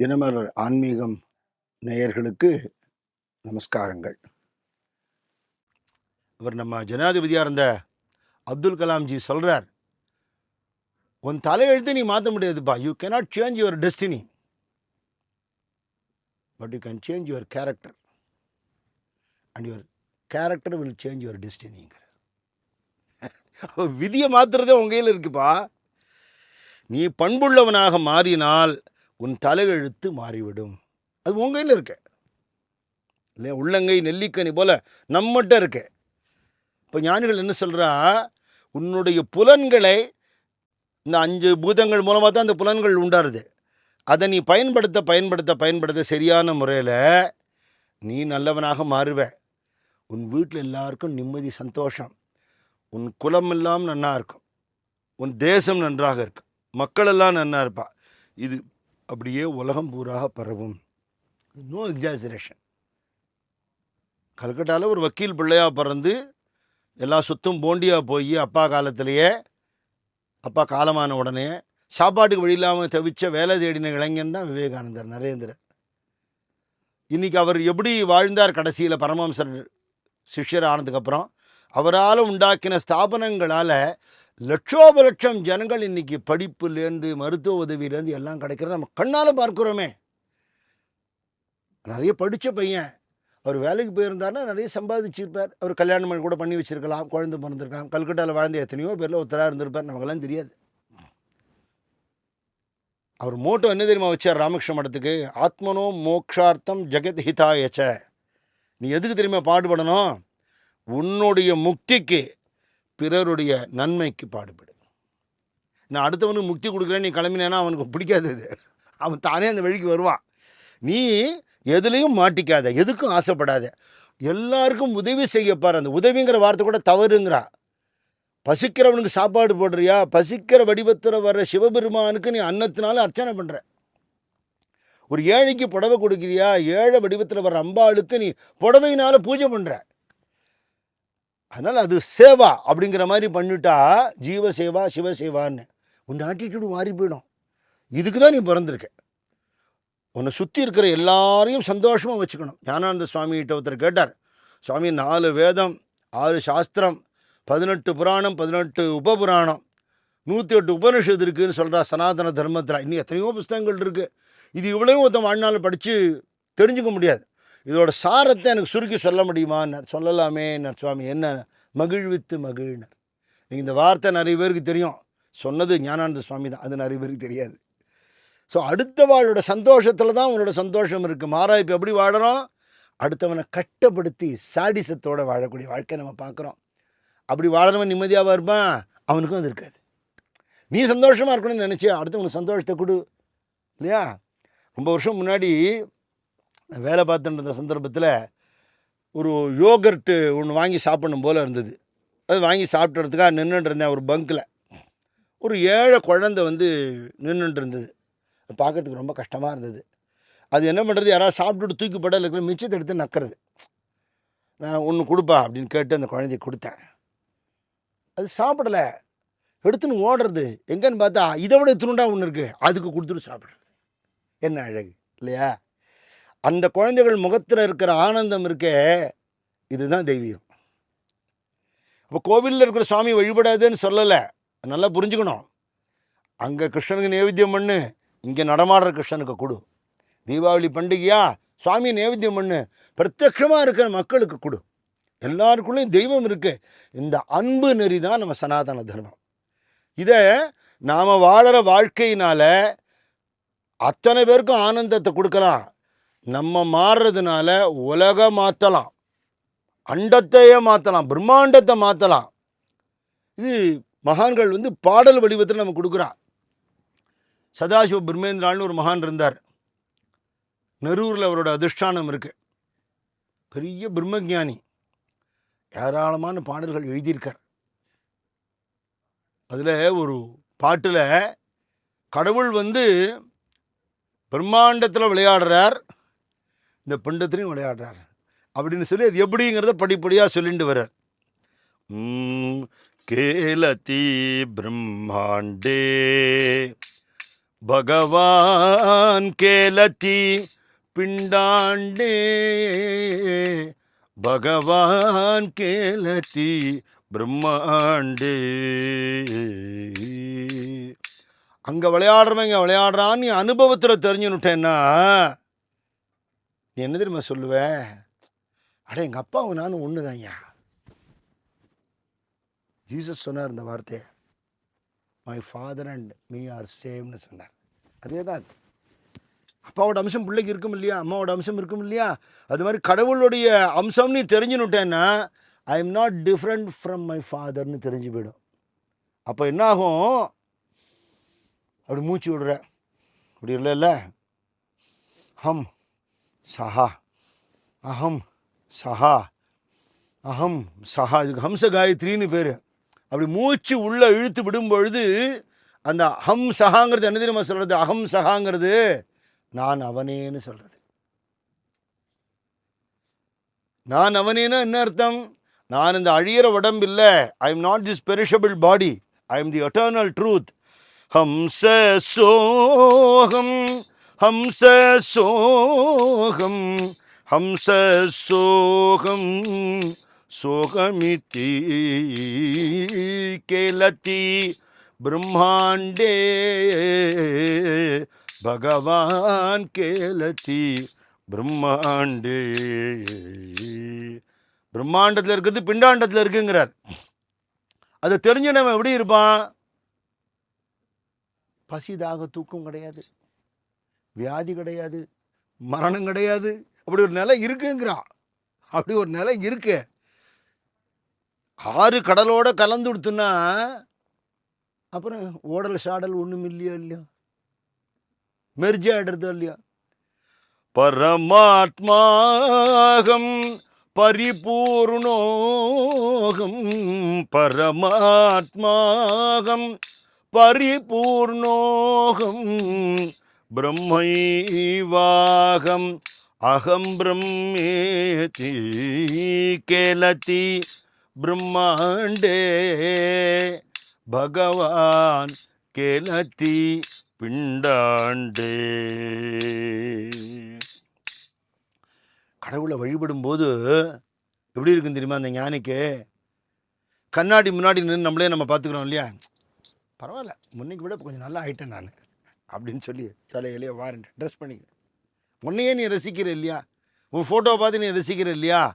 தினமலர் ஆன்மீகம் நேயர்களுக்கு நமஸ்காரங்கள். அவர் நம்ம ஜனாதிபதியாக இருந்த அப்துல் கலாம்ஜி சொல்கிறார் உன் தலையெழுத்து நீ மாற்ற முடியாதுப்பா. You cannot change your destiny but you can change your character and your character will change your டெஸ்டினிங்கிற விதியை மாத்துறதே உங்கள் கையில் இருக்குப்பா. நீ பண்புள்ளவனாக மாறினால் உன் தலையெழுத்து மாறிவிடும். அது உன் கையில் இருக்கு. இல்லையா? உள்ளங்கை நெல்லிக்கனி போல நம்மகிட்ட இருக்கு. இப்போ ஞானிகள் என்ன சொல்கிறா உன்னுடைய புலன்களை இந்த அஞ்சு பூதங்கள் மூலமாக தான் அந்த புலன்கள் உண்டாருது. அதை நீ பயன்படுத்த பயன்படுத்த பயன்படுத்த சரியான முறையில் நீ நல்லவனாக மாறுவ. உன் வீட்டில் எல்லாருக்கும் நிம்மதி சந்தோஷம். உன் குலம் எல்லாம் நன்னா இருக்கும். உன் தேசம் நன்றாக இருக்கும். மக்களெல்லாம் நன்னா இருப்பா. இது அப்படியே உலகம் பூராக பரவும். நோ எக்ஸாசரேஷன் கல்கட்டாவில் ஒரு வக்கீல் பிள்ளையா பிறந்து எல்லா சொத்தும் போண்டியாக போய் அப்பா காலத்திலேயே அப்பா காலமான உடனே சாப்பாட்டுக்கு வழி இல்லாமல் தவிச்ச வேலை தேடின இளைஞன் தான் விவேகானந்தர் நரேந்திரர் இன்னைக்கு அவர் எப்படி வாழ்ந்தார் கடைசியில் பரமஹம்சர் சிஷ்யர் ஆனதுக்கப்புறம் அவரால் உண்டாக்கின ஸ்தாபனங்களால் லட்சோப லட்சம் ஜனங்கள் இன்னைக்கு படிப்புலேருந்து மருத்துவ உதவியிலேருந்து எல்லாம் கிடைக்கிறத நம்ம கண்ணால் பார்க்குறோமே. நிறைய படித்த பையன். அவர் வேலைக்கு போயிருந்தாருன்னா நிறைய சம்பாதிச்சிருப்பார். அவர் கல்யாணம் பண்ணி கூட பண்ணி வச்சிருக்கலாம். குழந்தை பிறந்திருக்கலாம். கல்கட்டாவில் வாழ்ந்த எத்தனையோ பேரில் ஒருத்தராக இருந்திருப்பார். நமக்கெல்லாம் தெரியாது. அவர் மோட்டோ என்ன தெரியுமா வச்சார் ராமகிருஷ்ண மடத்துக்கு? ஆத்மனோ மோக்ஷார்த்தம் ஜெகத் ஹிதாயச்ச. நீ எதுக்கு தெரியுமா பாடுபடணும்? உன்னுடைய முக்திக்கு. பிறருடைய நன்மைக்கு பாடுபடு. நான் அடுத்தவனுக்கு முக்தி கொடுக்குறேன் நீ கிளம்பினேன்னா அவனுக்கு பிடிக்காது இது அவன் தானே அந்த வழிக்கு வருவான். நீ எதுலேயும் மாட்டிக்காத எதுக்கும் ஆசைப்படாத. எல்லாருக்கும் உதவி செய்யப்பார் அந்த உதவிங்கிற வார்த்தை கூட தவறுங்கிறா. பசிக்கிறவனுக்கு சாப்பாடு போடுறியா? பசிக்கிற வடிவத்தில் வர்ற சிவபெருமானுக்கு நீ அன்னத்தினால அர்ச்சனை பண்ணுற ஒரு ஏழைக்கு புடவை கொடுக்குறியா? ஏழை வடிவத்தில் வர்ற அம்பாளுக்கு நீ புடவையினால பூஜை பண்ணுற அதனால் அது சேவா அப்படிங்கிற மாதிரி பண்ணிட்டா ஜீவ சேவா சிவசேவான்னு உன் ஆட்டிடியூடு மாறி போயிடும். இதுக்கு தான் நீ பிறந்திருக்க. உன்னை சுற்றி இருக்கிற எல்லாரையும் சந்தோஷமாக வச்சுக்கணும். ஞானானந்த சுவாமிகிட்ட ஒருத்தர் கேட்டார். சுவாமி நாலு வேதம் ஆறு சாஸ்திரம் பதினெட்டு புராணம் பதினெட்டு உபபுராணம் நூற்றி எட்டு உபனிஷத்து இருக்குதுன்னு சொல்கிறா சனாதன தர்மத்தில். இன்னும் எத்தனையோ புஸ்தகங்கள் இருக்குது இது இவ்வளவும் ஒருத்தன் வாழ்நாள் படித்து தெரிஞ்சுக்க முடியாது. இதோட சாரத்தை எனக்கு சுருக்கி சொல்ல முடியுமான்னார் சொல்லலாமே சுவாமி என்ன? மகிழ்வித்து மகிழ்னர். நீங்கள் இந்த வார்த்தை நிறைய பேருக்கு தெரியும். சொன்னது ஞானானந்த சுவாமி தான். அது நிறைய பேருக்கு தெரியாது. ஸோ அடுத்தவாளோட சந்தோஷத்தில் தான் உன்னோட சந்தோஷம் இருக்குது மாறா இப்போ எப்படி வாழறோம்? அடுத்தவனை கட்டப்படுத்தி சாடிசத்தோட வாழக்கூடிய வாழ்க்கை நம்ம பார்க்குறோம். அப்படி வாழறவன் நிம்மதியாக இருப்பான்? அவனுக்கும் அது இருக்காது. நீ சந்தோஷமாக இருக்கணும்னு நினச்சி அடுத்தவனுக்கு சந்தோஷத்தை கொடு. இல்லையா? ரொம்ப வருஷம் முன்னாடி நான் வேலை பார்த்துட்டு இருந்த சந்தர்ப்பத்தில் ஒரு யோகர்ட்டு ஒன்று வாங்கி சாப்பிடணும் போல் இருந்தது. அது வாங்கி சாப்பிட்றதுக்காக நின்றுட்டு இருந்தேன் ஒரு பங்க்கில் ஒரு ஏழை குழந்தை வந்து நின்றுட்டு இருந்தது. பார்க்கறதுக்கு ரொம்ப கஷ்டமாக இருந்தது. அது என்ன பண்ணுறது யாராவது சாப்பிட்டுட்டு தூக்கிப்பட இருக்கிற மிச்சத்தை எடுத்து நக்கிறது. நான் ஒன்று கொடுப்பா அப்படின்னு கேட்டு அந்த குழந்தைய கொடுத்தேன். அது சாப்பிடலை. எடுத்துன்னு ஓடுறது. எங்கன்னு பார்த்தா இதை விட துருண்டா ஒன்று இருக்குது அதுக்கு கொடுத்துட்டு சாப்பிட்றது. என்ன அழகு. இல்லையா? அந்த குழந்தைகள் முகத்தில் இருக்கிற ஆனந்தம் இருக்கே இதுதான் தெய்வீகம். இப்போ கோவிலில் இருக்கிற சுவாமி வழிபடாதுன்னு சொல்லலை. நல்லா புரிஞ்சுக்கணும். அங்கே கிருஷ்ணனுக்கு நைவேத்தியம் பண்ணு இங்கே நடமாடுற கிருஷ்ணனுக்கு கொடு. தீபாவளி பண்டிகையா சுவாமி நைவேத்தியம் பண்ணு பிரத்யட்சமாக இருக்கிற மக்களுக்கு கொடு. எல்லாருக்குள்ளேயும் தெய்வம் இருக்குது இந்த அன்பு நெறி தான் நம்ம சனாதன தர்மம். இதை நாம் வாழற வாழ்க்கையினால அத்தனை பேருக்கும் ஆனந்தத்தை கொடுக்கலாம். நம்ம மாறுறதுனால உலக மாற்றலாம் அண்டத்தையே மாற்றலாம் பிரம்மாண்டத்தை மாற்றலாம் இது மகான்கள் வந்து பாடல் வடிவத்தில் நம்ம கொடுக்குறா. சதாசிவ பிரம்மேந்திரான்னு ஒரு மகான் இருந்தார். நெரூரில் அவரோட அதிஷ்டானம் இருக்குது பெரிய பிரம்மஜானி. ஏராளமான பாடல்கள் எழுதியிருக்கார். அதில் ஒரு பாட்டில் கடவுள் வந்து பிரம்மாண்டத்தில் விளையாடுறார். இந்த பிண்டத்திலையும் விளையாடுறார். அப்படின்னு சொல்லி அது எப்படிங்கிறத படிப்படியாக சொல்லிட்டு வர்றார். கேலதி பிரம்மாண்டே. பகவான் கேலத்தி பிண்டாண்டே. பகவான் கேலதி பிரம்மாண்டே. அங்கே விளையாடுறவன் இங்கே விளையாடுறான்னு அனுபவத்தில் தெரிஞ்சுன்னுட்டேன்னா நீ என்ன தெரியுமா சொல்லுவ? அட எங்கள் அப்பாவும் நானும் ஒண்ணுதான்யா. ஜீசஸ் சொன்னார் இந்த வார்த்தையை. My father and me are சேம்னு சொன்னார். அதே தான் அப்பாவோட அம்சம் பிள்ளைக்கு இருக்கும் இல்லையா? அம்மாவோட அம்சம் இருக்கும் இல்லையா? அது மாதிரி கடவுளுடைய அம்சம் நீ தெரிஞ்சுனுட்டேன்னா I am not different from my ஃபாதர்னு தெரிஞ்சு போயிடும். அப்போ என்னாகும்? அப்படி மூச்சு விடுற. அப்படி இல்லைல்ல? ஹம். சஹா. அஹம் சஹா. அஹம் சஹா. இதுக்கு ஹம்ச காயத்ரின்னு பேர். அப்படி மூச்சு உள்ளே இழுத்து விடும் பொழுது அந்த ஹம் சஹாங்கிறது என்ன தெரியுமா சொல்கிறது அகம் சஹாங்கிறது நான் அவனேன்னு சொல்கிறது நான் அவனேனா என்ன அர்த்தம்? நான் இந்த அழியிற உடம்பு இல்லை I am not this perishable body I am the eternal truth ஹம்ச சோகம். ஹம்ச சோகம் ஹம்ச சோகம் சோகமிதி கேலத்தி பிரம்மாண்டே பகவான் கேலத்தி பிரம்மாண்டே. பிரம்மாண்டத்தில் இருக்கிறது பிண்டாண்டத்தில் இருக்குங்கிறார். அதை தெரிஞ்சவன் எப்படி இருப்பான்? பசிதாக தூக்கம் கிடையாது. வியாதி கிடையாது மரணம் கிடையாது. அப்படி ஒரு நிலை இருக்குங்கிறான் அப்படி ஒரு நிலை இருக்கு. ஆறு கடலோட கலந்து கொடுத்துன்னா அப்புறம் ஓடல் சாடல் ஒன்றும் இல்லையோ இல்லையோ? மெர்ஜி ஆயிடுறதோ இல்லையா? பரமாத்மாகம் பரிபூர்ணோகம் பரமாத்மாகம் பரிபூர்ணோகம். பிரம்மைவாகம் அகம் பிரம்மேதி கேலதி பிரம்மாண்டே பகவான் கேலதி பிண்டாண்டே கடவுளை வழிபடும்போது எப்படி இருக்குன்னு தெரியுமா அந்த ஞானிக்கு? கண்ணாடி முன்னாடி நின்று நம்மளே நம்ம பார்த்துக்கிறோம் இல்லையா? பரவாயில்ல முன்னைக்கு விட கொஞ்சம் நல்லா ஆகிட்டேன் நான். அப்படின்னு சொல்லி தலையிலேயே வாரண்ட் ட்ரெஸ் பண்ணிக்க உன்னையே நீ ரசிக்கிற இல்லையா? உன் ஃபோட்டோவை பார்த்து நீ ரசிக்கிற இல்லையா?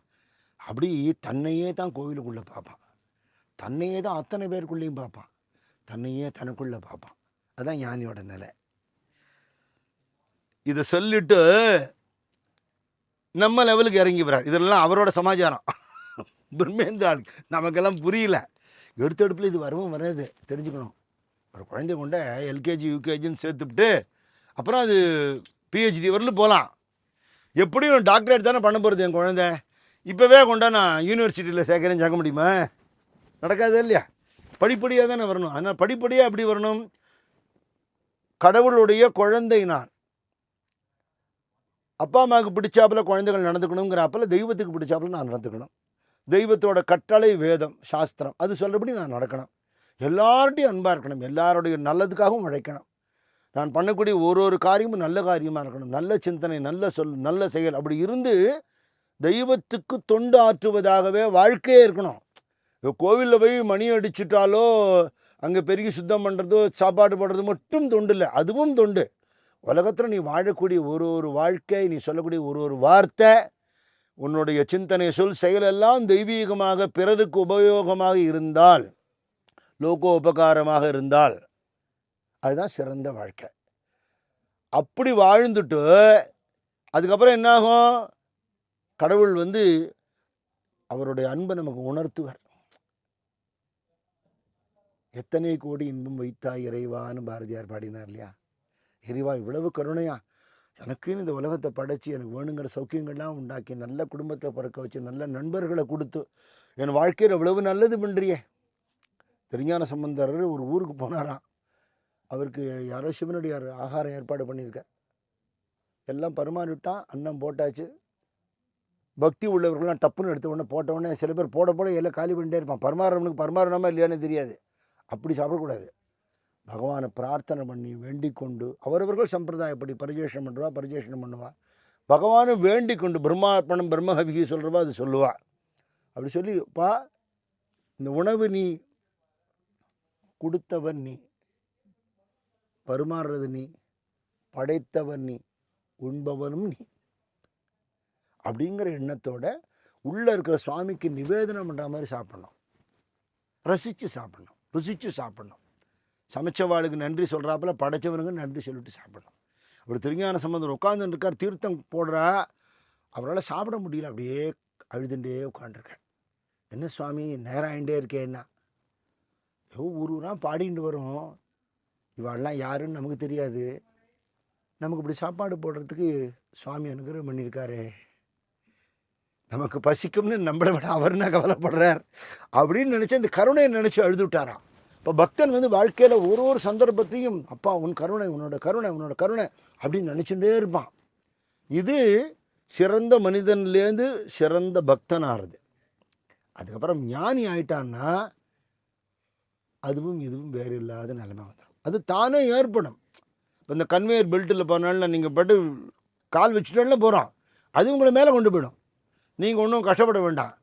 அப்படி தன்னையே தான் கோவிலுக்குள்ளே பார்ப்பான். தன்னையே தான் அத்தனை பேருக்குள்ளேயும் பார்ப்பான். தன்னையே தனக்குள்ளே பார்ப்பான். அதுதான் ஞானியோட நிலை. இதை சொல்லிட்டு நம்ம லெவலுக்கு இறங்கி வர்றார். இதெல்லாம் அவரோட சமாச்சாரம். பிரம்மேந்திராளுக்கு. நமக்கெல்லாம் புரியல. எடுத்தெடுப்பில் இது வரவும் வராது. தெரிஞ்சுக்கணும். ஒரு குழந்தை கொண்ட எல்கேஜி யூகேஜின்னு சேர்த்துவிட்டு அப்புறம் அது பிஹெச்டி வரலும் போகலாம் எப்படியும் டாக்டரேட் தானே பண்ண போகிறது என் குழந்தை? இப்போவே கொண்டா நான் யூனிவர்சிட்டியில் சேர்க்குறேன்னு சேர்க்க முடியுமா? நடக்காது இல்லையா? படிப்படியாக தானே வரணும். அதனால் படிப்படியாக எப்படி வரணும்? கடவுளுடைய குழந்தை நான். அப்பா அம்மாவுக்கு பிடிச்சாப்புல குழந்தைகள் நடந்துக்கணுங்கிறப்பல தெய்வத்துக்கு பிடிச்சாப்புல நான் நடந்துக்கணும். தெய்வத்தோட கட்டளை வேதம் சாஸ்திரம் அது சொல்கிறபடி நான் நடக்கணும். எல்லார்ட்டையும் அன்பாக இருக்கணும். எல்லாருடைய நல்லதுக்காகவும் உழைக்கணும். நான் பண்ணக்கூடிய ஒரு ஒரு காரியமும் நல்ல காரியமாக இருக்கணும். நல்ல சிந்தனை நல்ல சொல் நல்ல செயல். அப்படி இருந்து தெய்வத்துக்கு தொண்டு ஆற்றுவதாகவே வாழ்க்கையே இருக்கணும். கோவிலில் போய் மணி அடிச்சிட்டாலோ அங்கே பெருகி சுத்தம் பண்ணுறதோ சாப்பாடு போடுறது மட்டும் தொண்டு இல்லை. அதுவும் தொண்டு. உலகத்தில் நீ வாழக்கூடிய ஒரு ஒரு வாழ்க்கை நீ சொல்லக்கூடிய ஒரு ஒரு வார்த்தை உன்னுடைய சிந்தனை சொல் செயலெல்லாம் தெய்வீகமாக பிறருக்கு உபயோகமாக இருந்தால் லோகோ உபகாரமாக இருந்தால் அதுதான் சிறந்த வாழ்க்கை. அப்படி வாழ்ந்துட்டு அதுக்கப்புறம் என்னாகும்? கடவுள் வந்து அவருடைய அன்பை நமக்கு உணர்த்துவார். எத்தனை கோடி இன்பம் வைத்தாய் இறைவான்னு பாரதியார் பாடினார் இல்லையா? இறைவா இவ்வளவு கருணையா. எனக்குன்னு இந்த உலகத்தை படைச்சி எனக்கு வேணுங்கிற சௌக்கியங்கள்லாம் உண்டாக்கி நல்ல குடும்பத்தை பிறக்க வச்சு நல்ல நண்பர்களை கொடுத்து என் வாழ்க்கையில் இவ்வளவு நல்லது பண்ணுறியே திருஞான சம்பந்தர் ஒரு ஊருக்கு போனாராம். அவருக்கு யாரோ சிவனடியார் ஆகாரம் ஏற்பாடு பண்ணியிருக்கார். எல்லாம் பரிமாறிவிட்டான் அன்னம் போட்டாச்சு. பக்தி உள்ளவர்கள்லாம் டப்புன்னு எடுத்த உடனே போட்ட உடனே சில பேர் போட போட எல்லாம் காலி பண்ணிட்டே இருப்பான். பரிமாறவனுக்கு பரிமாறணுமா இல்லையானே தெரியாது. அப்படி சாப்பிடக்கூடாது. பகவானை பிரார்த்தனை பண்ணி வேண்டிக் கொண்டு அவரவர்கள் சம்பிரதாயப்படி பரிஜேஷனம் பண்ணுவா பரிஜேஷனம் பண்ணுவா? பகவானை வேண்டிக் கொண்டு பிரம்மார்ப்பணம் பிரம்மஹவிகி சொல்கிறவா அது சொல்லுவா. அப்படி சொல்லி பா இந்த உணவு நீ கொடுத்தவன் நீ. பருமாறுறது நீ. படைத்தவன் நீ. உண்பவனும் நீ. அப்படிங்கிற எண்ணத்தோட உள்ளே இருக்கிற சுவாமிக்கு நிவேதனம் பண்ணுற மாதிரி சாப்பிடணும். ரசித்து சாப்பிடணும். ருசித்து சாப்பிடணும். சமைச்சவாளுக்கு நன்றி சொல்கிறாப்புல படைச்சவனுக்கு நன்றி சொல்லிட்டு சாப்பிடணும். அப்படி திருஞான சம்பந்தம் உட்காந்துட்டு இருக்கார் தீர்த்தம் போடுறா. அவரால் சாப்பிட முடியல. அப்படியே அழுதுண்டே உட்காண்டிருக்கார் என்ன சுவாமி நேரம் ஆகிட்டே இருக்கேன்னா. ஏதோ ஊர் ஊராக பாடிட்டு வரும். இவாள்லாம் யாருன்னு நமக்கு தெரியாது. நமக்கு இப்படி சாப்பாடு போடுறதுக்கு சுவாமி அனுகிரகம் பண்ணியிருக்காரு. நமக்கு பசிக்கும்னு நம்மளை விட அவர் தான் கவலைப்படுறார்? அப்படின்னு நினச்சி அந்த கருணையை நினச்சி அழுதுவிட்டாராம் இப்போ பக்தன் வந்து வாழ்க்கையில் ஒரு ஒரு சந்தர்ப்பத்தையும் அப்பா உன் கருணை உன்னோட கருணை உன்னோட கருணை அப்படின்னு நினச்சிட்டே இருப்பான். இது சிறந்த மனிதன்லேருந்து சிறந்த பக்தன் அதுக்கப்புறம் ஞானி ஆயிட்டான்னா அதுவும் இதுவும் வேறு இல்லாத நிலைமை வந்துடும். அது தானே ஏற்படும். இப்போ இந்த கன்வேயர் பெல்ட்டில் போனாலும் நீங்கள் பட்டு கால் வச்சுட்டாலும் போகிறோம் அது உங்களை மேலே கொண்டு போயிடும். நீங்கள் ஒன்றும் கஷ்டப்பட வேண்டாம்.